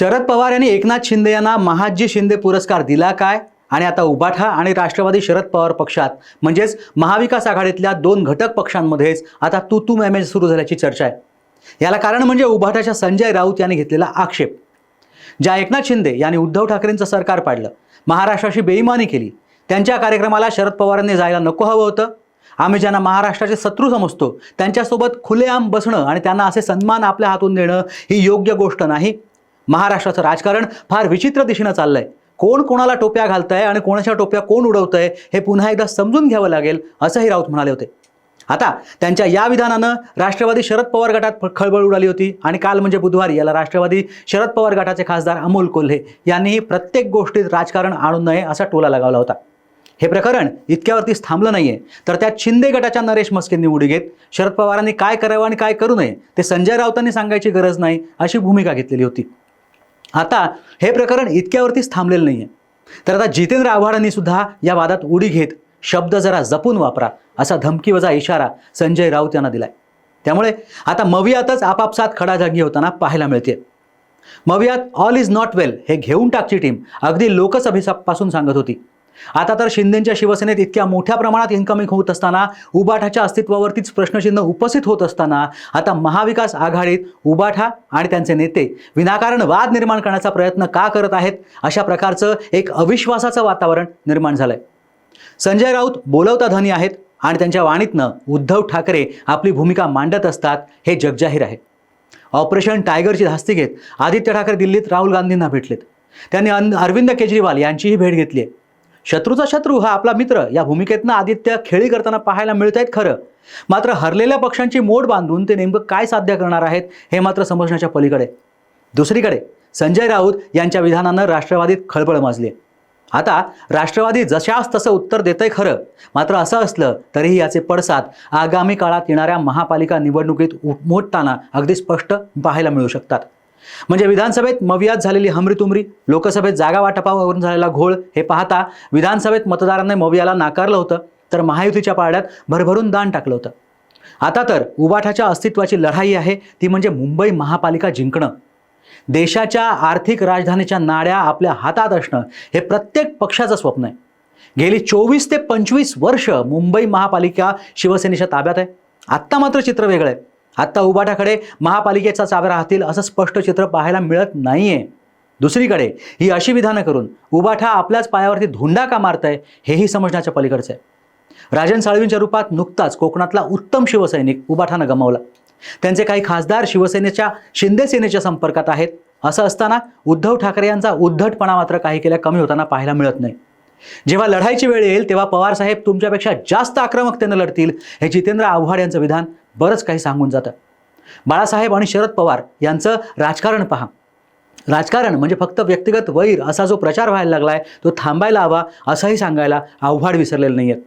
शरद पवार यांनी एकनाथ शिंदे यांना महाजी शिंदे पुरस्कार दिला काय? आणि आता उबाठा आणि राष्ट्रवादी शरद पवार पक्षात. म्हणजेच महाविकास आघाडीतल्या दोन घटक पक्षांमध्येच आता तू तू मॅमेज सुरू झाल्याची चर्चा आहे. याला कारण म्हणजे उबाठाच्या संजय राऊत यांनी घेतलेला आक्षेप. ज्या एकनाथ शिंदे यांनी उद्धव ठाकरेंचं सरकार पाडलं महाराष्ट्राशी बेईमानी केली त्यांच्या कार्यक्रमाला शरद पवारांनी जायला नको हवं होतं. आम्ही ज्यांना महाराष्ट्राचे शत्रू समजतो त्यांच्यासोबत खुलेआम बसणं आणि त्यांना असे सन्मान आपल्या हातून देणं ही योग्य गोष्ट नाही. महाराष्ट्राचं राजकारण फार विचित्र दिशेनं चाललंय. कोण कोणाला टोप्या घालतंय आणि कोणाच्या टोप्या कोण उडवतंय हे पुन्हा एकदा समजून घ्यावं लागेल असंही राऊत म्हणाले होते. आता त्यांच्या या विधानानं राष्ट्रवादी शरद पवार गटात खळबळ उडाली होती आणि काल म्हणजे बुधवारी याला राष्ट्रवादी शरद पवार गटाचे खासदार अमोल कोल्हे यांनीही प्रत्येक गोष्टीत राजकारण आणू नये असा टोला लगावला होता. हे प्रकरण इतक्यावरतीच थांबलं नाहीये. तर त्यात शिंदे गटाच्या नरेश मस्केंनी उडी घेत शरद पवारांनी काय करावं आणि काय करू नये ते संजय राऊतांनी सांगायची गरज नाही अशी भूमिका घेतलेली होती. आता हे प्रकरण इतक्यावरतीच थांबलेलं नाही आहे तर आता जितेंद्र आव्हाडांनी सुद्धा या वादात उडी घेत शब्द जरा जपून वापरा असा धमकीवजा इशारा संजय राऊत यांना दिलाय. त्यामुळे आता मवियातच आपापसात खडाजागी होताना पाहायला मिळते मवियात ऑल इज नॉट वेल हे घेऊन टाकची टीम अगदी लोकसभेपासून सांगत होती. आता तर शिंदेच्या शिवसेनेत इतक्या मोठ्या प्रमाणात इन्कमिंग होत असताना उबाठाच्या अस्तित्वावरतीच प्रश्नचिन्ह उपस्थित होत असताना आता महाविकास आघाडीत उबाठा आणि त्यांचे नेते विनाकारण वाद निर्माण करण्याचा प्रयत्न का करत आहेत अशा प्रकारचं एक अविश्वासाचं वातावरण निर्माण झालंय. संजय राऊत बोलवता धनी आहेत आणि त्यांच्या वाणीतनं उद्धव ठाकरे आपली भूमिका मांडत असतात हे जगजाहीर आहे. ऑपरेशन टायगरची धास्ती घेत आदित्य ठाकरे दिल्लीत राहुल गांधींना भेटलेत. त्यांनी अन- अरविंद केजरीवाल यांचीही भेट घेतली आहे शत्रूचा शत्रू हा आपला मित्र. या भूमिकेतनं आदित्य खेळी करताना पाहायला मिळत आहेत खरं. मात्र हरलेल्या पक्षांची मोड बांधून ते नेमकं काय साध्य करणार आहेत हे मात्र समजण्याच्या पलीकडे. दुसरीकडे संजय राऊत यांच्या विधानानं राष्ट्रवादीत खळबळ माजली. आता राष्ट्रवादी जशास तसं उत्तर देतंय खरं. मात्र असं असलं तरीही याचे पडसाद आगामी काळात येणाऱ्या महापालिका निवडणुकीत उमटताना अगदी स्पष्ट पाहायला मिळू शकतात. म्हणजे विधानसभेत मवियात झालेली हमरीतुमरी लोकसभेत जागा वाटपावरून झालेला घोळ हे पाहता विधानसभेत मतदारांनी मवियाला नाकारलं होतं तर महायुतीच्या पारड्यात भरभरून दान टाकलं होतं. आता तर उबाठाच्या अस्तित्वाची लढाई आहे ती म्हणजे मुंबई महापालिका जिंकणं. देशाच्या आर्थिक राजधानीच्या नाड्या आपल्या हातात असणं हे प्रत्येक पक्षाचं स्वप्न आहे. गेली चोवीस ते पंचवीस वर्ष मुंबई महापालिका शिवसेनेच्या ताब्यात आहे. आत्ता मात्र चित्र वेगळं आहे. आत्ता उबाठाकडे महापालिकेचा चाव्या राहतील असं स्पष्ट चित्र पाहायला मिळत नाही आहे दुसरीकडे ही अशी विधानं करून उबाठा आपल्याच पायावरती धुंडा का मारतंय हेही समजण्याच्या पलीकडचं. आहे राजन साळवींच्या रूपात नुकताच कोकणातला उत्तम शिवसैनिक उबाठानं गमावला. त्यांचे काही खासदार शिवसेनेच्या शिंदे सेनेच्या संपर्कात आहेत. असं असताना उद्धव ठाकरे यांचा उद्धटपणा मात्र काही केल्या कमी होताना पाहायला मिळत नाही. जेव्हा लढाईची वेळ येईल तेव्हा पवारसाहेब तुमच्यापेक्षा जास्त आक्रमकतेनं लढतील हे जितेंद्र आव्हाड यांचं विधान. बरंच काही सांगून जातं. बाळासाहेब आणि शरद पवार यांचं राजकारण पहा. राजकारण म्हणजे फक्त व्यक्तिगत वैर असा जो प्रचार व्हायला लागला आहे तो थांबायला हवा असंही सांगायला आव्हाड विसरलेलं नाही आहेत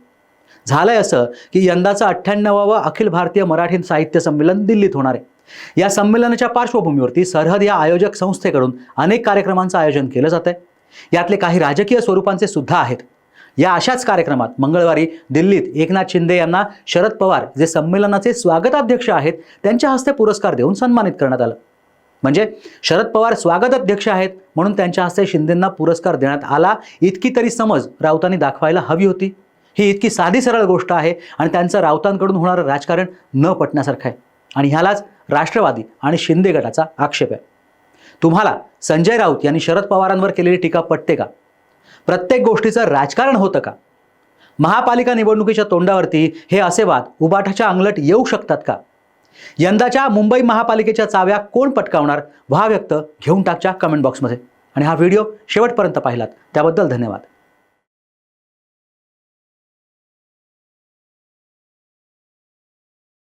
झालंय असं की यंदाचं अठ्ठ्याण्णवावं अखिल भारतीय मराठी साहित्य संमेलन दिल्लीत होणार आहे. या संमेलनाच्या पार्श्वभूमीवरती सरहद या आयोजक संस्थेकडून अनेक कार्यक्रमांचं आयोजन केलं जात आहे यातले काही राजकीय स्वरूपांचे सुद्धा आहेत. या अशाच कार्यक्रमात मंगळवारी दिल्लीत एकनाथ शिंदे यांना शरद पवार जे संमेलनाचे स्वागताध्यक्ष आहेत त्यांच्या हस्ते पुरस्कार देऊन सन्मानित करण्यात आलं. म्हणजे शरद पवार स्वागताध्यक्ष आहेत म्हणून त्यांच्या हस्ते शिंदेंना पुरस्कार देण्यात आला इतकी तरी समज राऊतांनी दाखवायला हवी होती. ही इतकी साधी सरळ गोष्ट आहे आणि त्यांचं राऊतांकडून होणारं राजकारण न पटण्यासारखं आहे. आणि ह्यालाच राष्ट्रवादी आणि शिंदे गटाचा आक्षेप आहे. तुम्हाला संजय राऊत यांनी शरद पवारांवर केलेली टीका पटते का? प्रत्येक गोष्टीचं राजकारण होतं का? महापालिका निवडणुकीच्या तोंडावरती हे असे वाद उबाठाच्या अंगलट येऊ शकतात का? यंदाच्या मुंबई महापालिकेच्या चाव्या कोण पटकावणार? व्हा व्यक्त घेऊन टाकच्या कमेंट बॉक्समध्ये आणि हा व्हिडिओ शेवटपर्यंत पाहिलात. त्याबद्दल धन्यवाद.